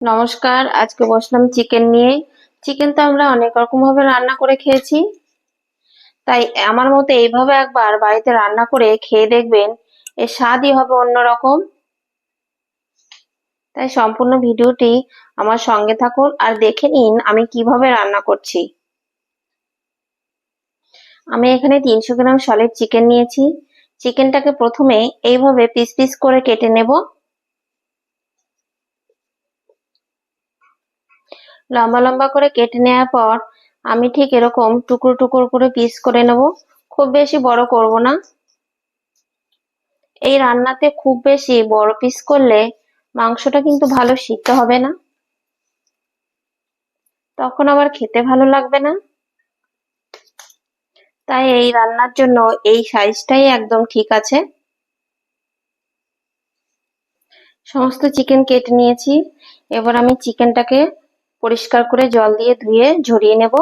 নমস্কার, আজকে বসলাম চিকেন নিয়ে চিকেন তো আমরা অনেক রকম ভাবে রান্না করে খেয়েছি। তাই আমার মতে এইভাবে একবার বাড়িতে রান্না করে খেয়ে দেখবেন, এর স্বাদই হবে অন্যরকম তাই সম্পূর্ণ ভিডিওটি আমার সঙ্গে থাকুন আর দেখে নিন আমি কীভাবে রান্না করছি। আমি এখানে তিনশো গ্রাম সলিড চিকেন নিয়েছি। চিকেনটাকে প্রথমে এইভাবে পিস পিস করে কেটে নেব। লম্বা লম্বা করে কেটে নেওয়ার পর আমি ঠিক এরকম টুকরো টুকরো করে পিস করে নেব। খুব বেশি বড় করব না। এই রান্নাতে খুব বেশি বড় পিস করলে মাংসটা কিন্তু ভালো সিদ্ধ হবে না। তখন আবার খেতে ভালো লাগবে না। তাই এই রান্নার জন্য এই সাইজটাই একদম ঠিক আছে। সমস্ত চিকেন কেটে নিয়েছি। এবার আমি চিকেনটাকে পরিষ্কার করে জল দিয়ে ধুয়ে ঝরিয়ে নেব।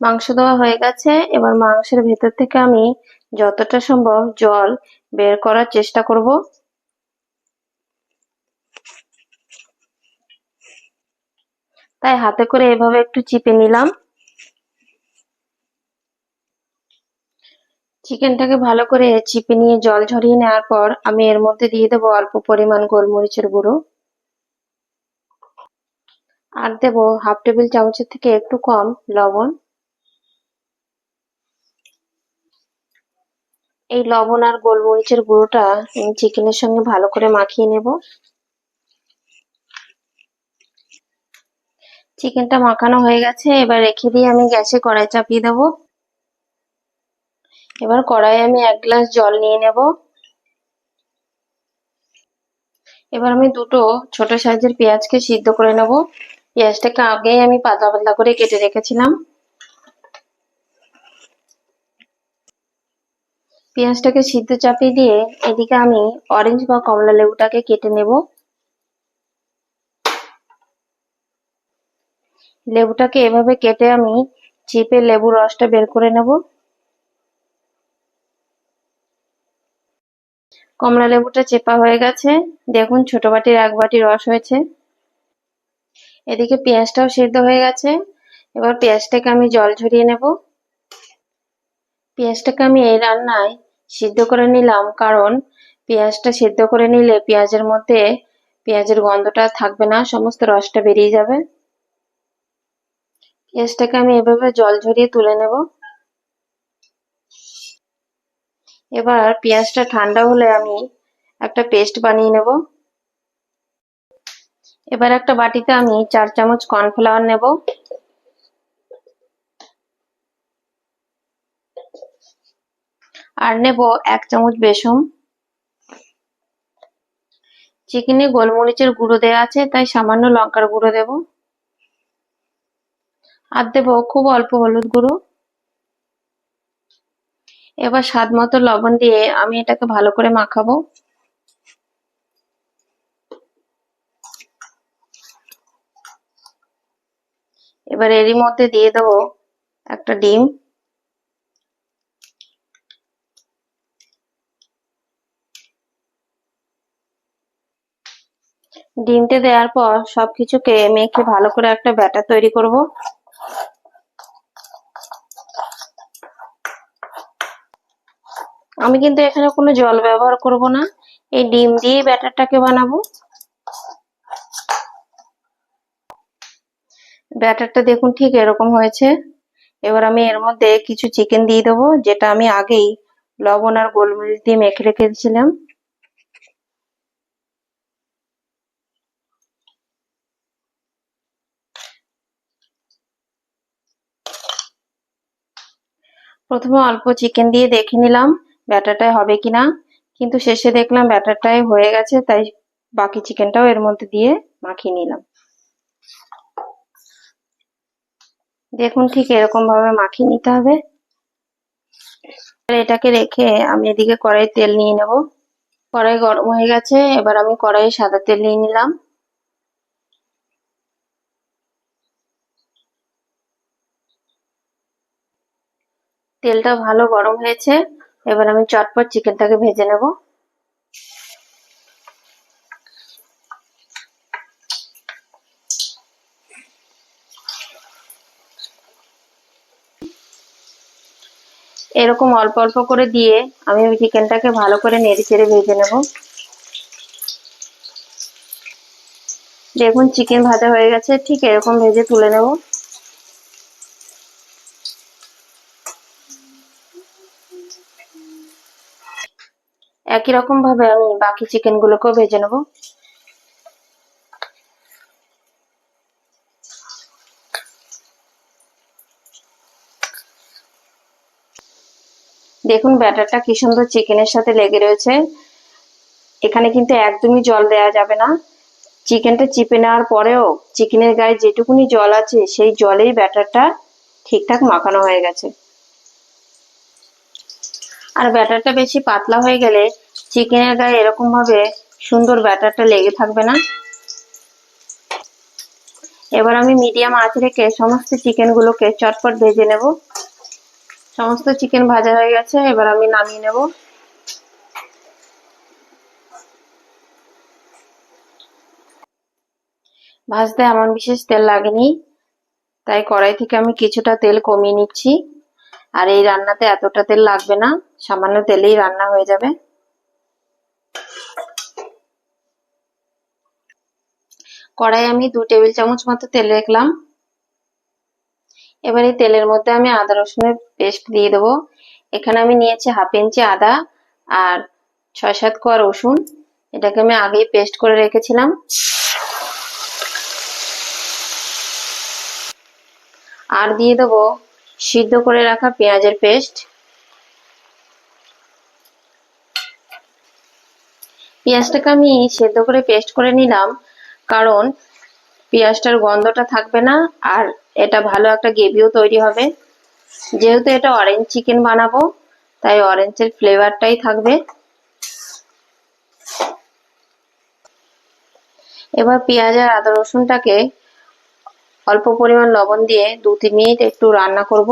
মাংস দেওয়া হয়ে গেছে। এবার মাংসের ভেতর থেকে আমি যতটা সম্ভব জল বের করার চেষ্টা করব। তাই হাতে করে এভাবে একটু চিপে নিলাম। চিকেনটাকে ভালো করে চিপে নিয়ে জল ঝরিয়ে নেওয়ার পর আমি এর মধ্যে দিয়ে দেবো অল্প পরিমাণ গোলমরিচের গুঁড়ো। আর দেবো হাফ টেবিল চামচের থেকে একটু কম লবণ। এই লবণ আর গোলমরিচের গুঁড়োটা চিকেনের সঙ্গে ভালো করে মাখিয়ে নেব। চিকেনটা মাখানো হয়ে গেছে, এবার রেখে দিয়ে আমি গ্যাসে কড়াই চাপিয়ে দেবো। এবার কড়াই আমি এক গ্লাস জল নিয়ে নেব। এবার আমি দুটো ছোট সাইজের পেঁয়াজকে সিদ্ধ করে নেব। পেঁয়াজটাকে আগেই আমি পাতলা পাতলা করে কেটে রেখেছিলাম। পেঁয়াজটাকে সিদ্ধ চাপিয়ে দিয়ে এদিকে আমি অরেঞ্জ বা কমলা লেবুটাকে কেটে নেব। লেবুটাকে এভাবে কেটে আমি চিপে লেবুর রসটা বের করে নেব। কমলা লেবুটা চেপা হয়ে গেছে। দেখুন, ছোট বাটির এক বাটি রস হয়েছে। এদিকে পেঁয়াজটাও সিদ্ধ হয়ে গেছে। এবার পেঁয়াজটাকে আমি জল ঝরিয়ে নেব। পেঁয়াজটাকে আমি এই রান্নায় সিদ্ধ করে নিলাম কারণ পেঁয়াজটা সিদ্ধ করে নিলে পেঁয়াজের মধ্যে পেঁয়াজের গন্ধটা থাকবে না, সমস্ত রসটা বেরিয়ে যাবে। পেঁয়াজটাকে আমি এভাবে জল ঝরিয়ে তুলে নেব। এবার পেঁয়াজটা ঠান্ডা হলে আমি একটা পেস্ট বানিয়ে নেব। এবার একটা বাটিতে আমি চার চামচ কর্নফ্লাওয়ার নেব। আর নেব এক চামচ বেসন। চিকেনে গোলমরিচের গুঁড়ো দেওয়া আছে, তাই সামান্য লঙ্কার গুঁড়ো দেব। আর দেব খুব অল্প হলুদ গুঁড়ো। এবার স্বাদ মতো লবণ দিয়ে আমি এটাকে ভালো করে মাখাবো। এবার এরই মধ্যে দিয়ে দেবো একটা ডিম। ডিমটা দেওয়ার পর সবকিছুকে মেখে ভালো করে একটা ব্যাটার তৈরি করব। আমি কিন্তু এখানে কোনো জল ব্যবহার করব না। এই ডিম দিয়ে ব্যাটারটাকে বানাবো। ব্যাটারটা দেখুন, ঠিক এরকম হয়েছে। এবার আমি এর মধ্যে কিছু চিকেন দিয়ে দেবো, যেটা আমি আগেই লবণ আর গোলমরিচ দিয়ে মেখে রেখেছিলাম প্রথমে অল্প চিকেন দিয়ে দেখে নিলাম ব্যাটারটাই হবে কিনা। কিন্তু শেষে দেখলাম ব্যাটারটাই হয়ে গেছে, তাই বাকি চিকেনটাও এর মধ্যে দিয়ে মাখিয়ে নিলাম। দেখুন ঠিক এরকম ভাবে মাখিয়ে নিতে হবে। এটাকে রেখে আমি এদিকে কড়াই তেল নিয়ে নেব। কড়াই গরম হয়ে গেছে, এবার আমি কড়াইয়ে সাদা তেল নিয়ে নিলাম। তেলটা ভালো গরম হয়েছে, এবার আমি চটপট চিকেনটাকে ভেজে নেব। এরকম অল্প অল্প করে দিয়ে আমি ওই চিকেনটাকে ভালো করে নেড়ে চেড়ে ভেজে নেব। দেখুন চিকেন ভাজা হয়ে গেছে, ঠিক এরকম ভেজে তুলে নেব। একই রকম ভাবে আমি বাকি চিকেনগুলোকেও ভেজে নেব। দেখুন, ব্যাটারটা কি সুন্দর চিকেনের সাথে লেগে রয়েছে। এখানে কিন্তু একদমই জল দেওয়া যাবে না। চিকেনটা চিপে নেওয়ার পরেও চিকেনের গায়ে যেটুকুনি জল আছে, সেই জলেই ব্যাটারটা ঠিকঠাক মাখানো হয়ে গেছে। আর ব্যাটারটা বেশি পাতলা হয়ে গেলে চিকেনের গায়ে এরকম ভাবে সুন্দর ব্যাটারটা লেগে থাকবে না। এবার আমি মিডিয়াম আঁচ রেখে সমস্ত চিকেনগুলোকে চটপট ভেজে নেব। সমস্ত চিকেন ভাজা হয়ে গেছে, এবার আমি নামিয়ে নেব। ভাজতে এমন বিশেষ তেল লাগেনি, তাই কড়াই থেকে আমি কিছুটা তেল কমিয়ে নিচ্ছি। আর এই রান্নাতে এতটা তেল লাগবে না, সামান্য তেলেই রান্না হয়ে যাবে। কড়াই আমি দু টেবিল চামচ মতো তেল রাখলাম। এবার এই তেলের মধ্যে আমি আদা রসুনের পেস্ট দিয়ে দেবো। এখানে আমি নিয়েছি হাফ ইঞ্চি আদা আর ছয় সাত কোয়া রসুন। এটাকে আমি আগেই পেস্ট করে রেখেছিলাম। আর দিয়ে দেবো সিদ্ধ করে রাখা পেঁয়াজের পেস্ট। পেঁয়াজটাকে আমি সেদ্ধ করে পেস্ট করে নিলাম, কারণ পেঁয়াজটার গন্ধটা থাকবে না, আর এটা ভালো একটা গ্রেভিও তৈরি হবে। যেহেতু এটা অরেঞ্জ চিকেন বানাবো, তাই অরেঞ্জের ফ্লেভারটাই থাকবে। এবার পেঁয়াজ আর আদা রসুনটাকে অল্প পরিমাণ লবণ দিয়ে দু তিন মিনিট একটু রান্না করব।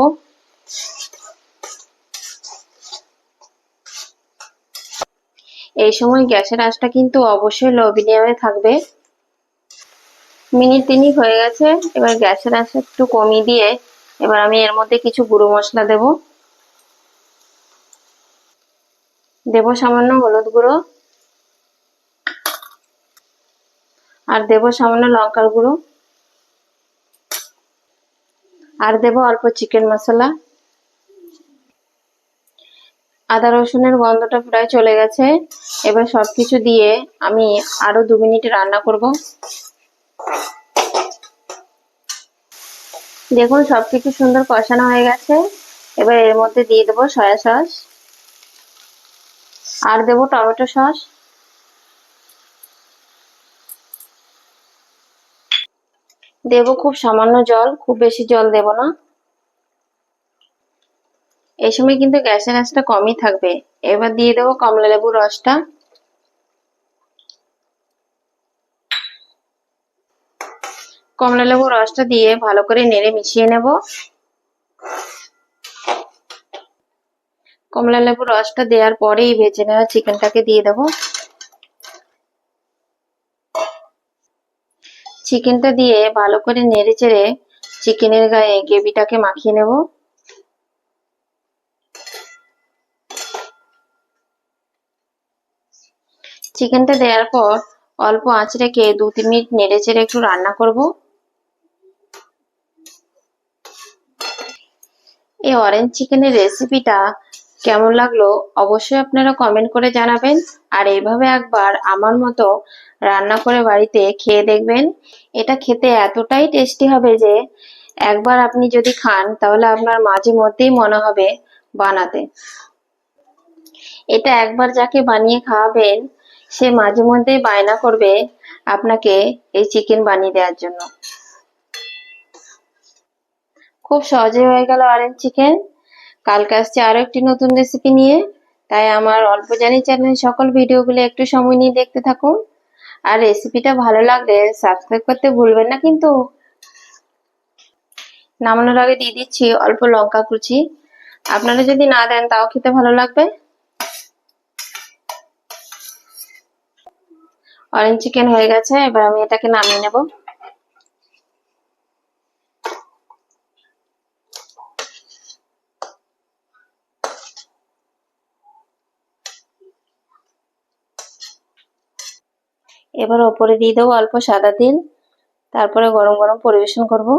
এই সময় গ্যাসের আঁচটা কিন্তু অবশ্যই লো মিডিয়ামে থাকবে। মিনিট তিনিক হয়ে গেছে, এবার গ্যাসের আঁচটা একটু কমিয়ে দিয়ে এবার আমি এর মধ্যে কিছু গুঁড়ো মশলা দেব। দেব সামান্য হলুদ গুঁড়ো আর দেব সামান্য লঙ্কার গুঁড়ো আর দেব অল্প চিকেন মশলা। আদা রসুনের গন্ধটা প্রায় চলে গেছে, এবার সবকিছু দিয়ে আমি আরও দু মিনিট রান্না করব। দেখুন, সবকিছু সুন্দর কষানো হয়ে গেছে। এবার এর মধ্যে দিয়ে দেবো সয়া সস। আর দেবো টমেটো সস। দেব খুব সামান্য জল, খুব বেশি জল দেব না। এই সময় কিন্তু গ্যাসের গ্যাসটা কমই থাকবে। এবার দিয়ে দেবো কমলা লেবুর রসটা। কমলা লেবুর রসটা দিয়ে ভালো করে নেড়ে মিশিয়ে নেব। কমলা লেবুর রসটা দেওয়ার পরেই ভেজে নেওয়া চিকেনটাকে দিয়ে দেবো। চিকেনটা দিয়ে ভালো করে নেড়ে চেড়ে চিকেনের গায়ে গ্রেভিটাকে মাখিয়ে নেব। চিকেনটা দেওয়ার পর অল্প আঁচ রেখে দু তিন মিনিট নেড়ে চেড়ে একটু রান্না করব। এই অরেঞ্জ চিকেনের রেসিপিটা কেমন লাগল অবশ্যই আপনারা কমেন্ট করে জানাবেন। আর এইভাবে একবার আমার মতো রান্না করে বাড়িতে খেয়ে দেখবেন। এটা খেতে এতটাই টেস্টি হবে যে একবার আপনি যদি খান তাহলে আপনার মাঝে মধ্যেই মনে হবে বানাতে। এটা একবার যাকে বানিয়ে খাওয়াবেন, সে মাঝে মধ্যেই বায়না করবে আপনাকে এই চিকেন বানিয়ে দেওয়ার জন্য। খুব সহজে হয়ে গেল অরেঞ্জ চিকেন। কালকে আসছে আরও একটি নতুন রেসিপি নিয়ে। তাই আমার অল্প জানি চ্যানেল সকল ভিডিওগুলো একটু সময় নিয়ে দেখতে থাকুন। আর রেসিপিটা ভালো লাগলে সাবস্ক্রাইব করতে ভুলবেন না কিন্তু। নামানোর আগে দিয়ে দিচ্ছি অল্প লঙ্কা কুচি। আপনারা যদি না দেন তাও খেতে ভালো লাগবে। অরেঞ্জ চিকেন হয়ে গেছে, এবার আমি এটাকে নামিয়ে নেব। এবার ওপরে দিয়ে দেবো অল্প সাদা তেল তারপরে গরম গরম পরিবেশন করব।